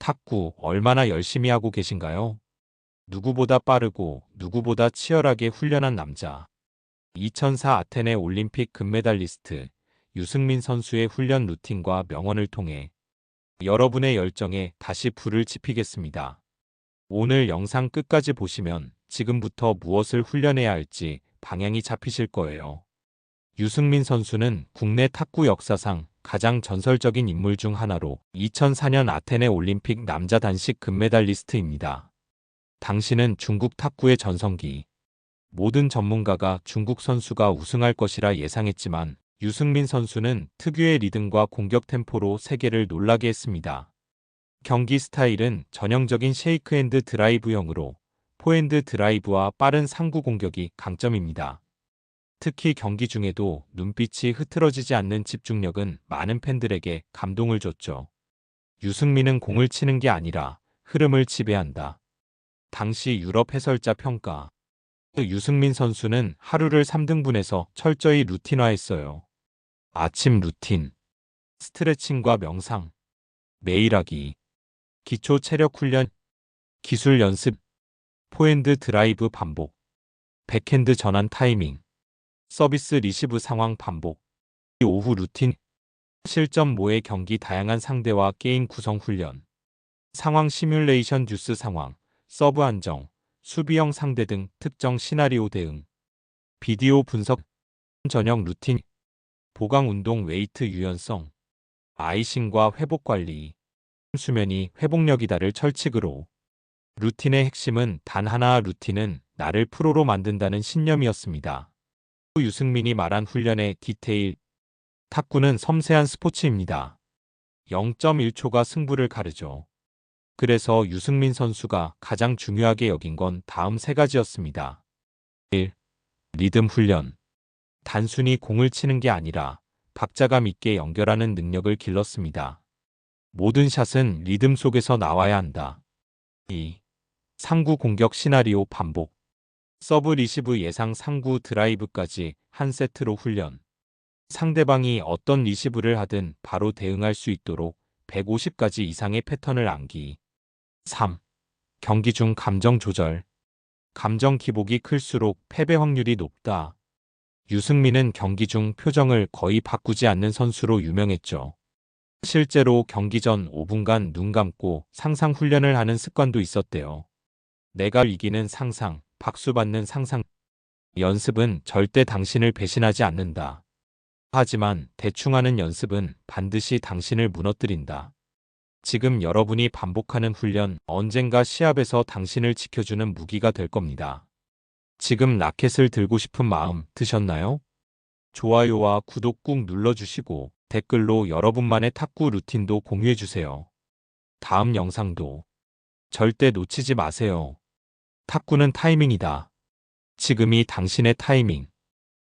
탁구 얼마나 열심히 하고 계신가요? 누구보다 빠르고 누구보다 치열하게 훈련한 남자. 2004 아테네 올림픽 금메달리스트 유승민 선수의 훈련 루틴과 명언을 통해 여러분의 열정에 다시 불을 지피겠습니다. 오늘 영상 끝까지 보시면 지금부터 무엇을 훈련해야 할지 방향이 잡히실 거예요. 유승민 선수는 국내 탁구 역사상 가장 전설적인 인물 중 하나로 2004년 아테네 올림픽 남자 단식 금메달리스트입니다. 당시는 중국 탁구의 전성기. 모든 전문가가 중국 선수가 우승할 것이라 예상했지만 유승민 선수는 특유의 리듬과 공격 템포로 세계를 놀라게 했습니다. 경기 스타일은 전형적인 쉐이크핸드 드라이브형으로 포핸드 드라이브와 빠른 상구 공격이 강점입니다. 특히 경기 중에도 눈빛이 흐트러지지 않는 집중력은 많은 팬들에게 감동을 줬죠. 유승민은 공을 치는 게 아니라 흐름을 지배한다. 당시 유럽 해설자 평가. 유승민 선수는 하루를 3등분해서 철저히 루틴화했어요. 아침 루틴, 스트레칭과 명상, 매일 하기, 기초 체력 훈련, 기술 연습, 포핸드 드라이브 반복, 백핸드 전환 타이밍, 서비스 리시브 상황 반복, 오후 루틴, 실점 모의 경기 다양한 상대와 게임 구성 훈련, 상황 시뮬레이션 듀스 상황, 서브 안정, 수비형 상대 등 특정 시나리오 대응, 비디오 분석, 전형 루틴, 보강 운동 웨이트 유연성, 아이싱과 회복 관리, 수면이 회복력이다를 철칙으로. 루틴의 핵심은 단 하나 루틴은 나를 프로로 만든다는 신념이었습니다. 유승민이 말한 훈련의 디테일 탁구는 섬세한 스포츠입니다. 0.1초가 승부를 가르죠. 그래서 유승민 선수가 가장 중요하게 여긴 건 다음 세 가지였습니다. 1. 리듬 훈련. 단순히 공을 치는 게 아니라 박자감 있게 연결하는 능력을 길렀습니다. 모든 샷은 리듬 속에서 나와야 한다. 2. 상구 공격 시나리오 반복. 서브 리시브 예상 상구 드라이브까지 한 세트로 훈련. 상대방이 어떤 리시브를 하든 바로 대응할 수 있도록 150가지 이상의 패턴을 암기. 3. 경기 중 감정 조절. 감정 기복이 클수록 패배 확률이 높다. 유승민은 경기 중 표정을 거의 바꾸지 않는 선수로 유명했죠. 실제로 경기 전 5분간 눈 감고 상상 훈련을 하는 습관도 있었대요. 내가 이기는 상상, 박수 받는 상상. 연습은 절대 당신을 배신하지 않는다. 하지만 대충 하는 연습은 반드시 당신을 무너뜨린다. 지금 여러분이 반복하는 훈련 언젠가 시합에서 당신을 지켜주는 무기가 될 겁니다. 지금 라켓을 들고 싶은 마음 드셨나요? 좋아요와 구독 꾹 눌러주시고 댓글로 여러분만의 탁구 루틴도 공유해주세요. 다음 영상도 절대 놓치지 마세요. 탁구는 타이밍이다. 지금이 당신의 타이밍.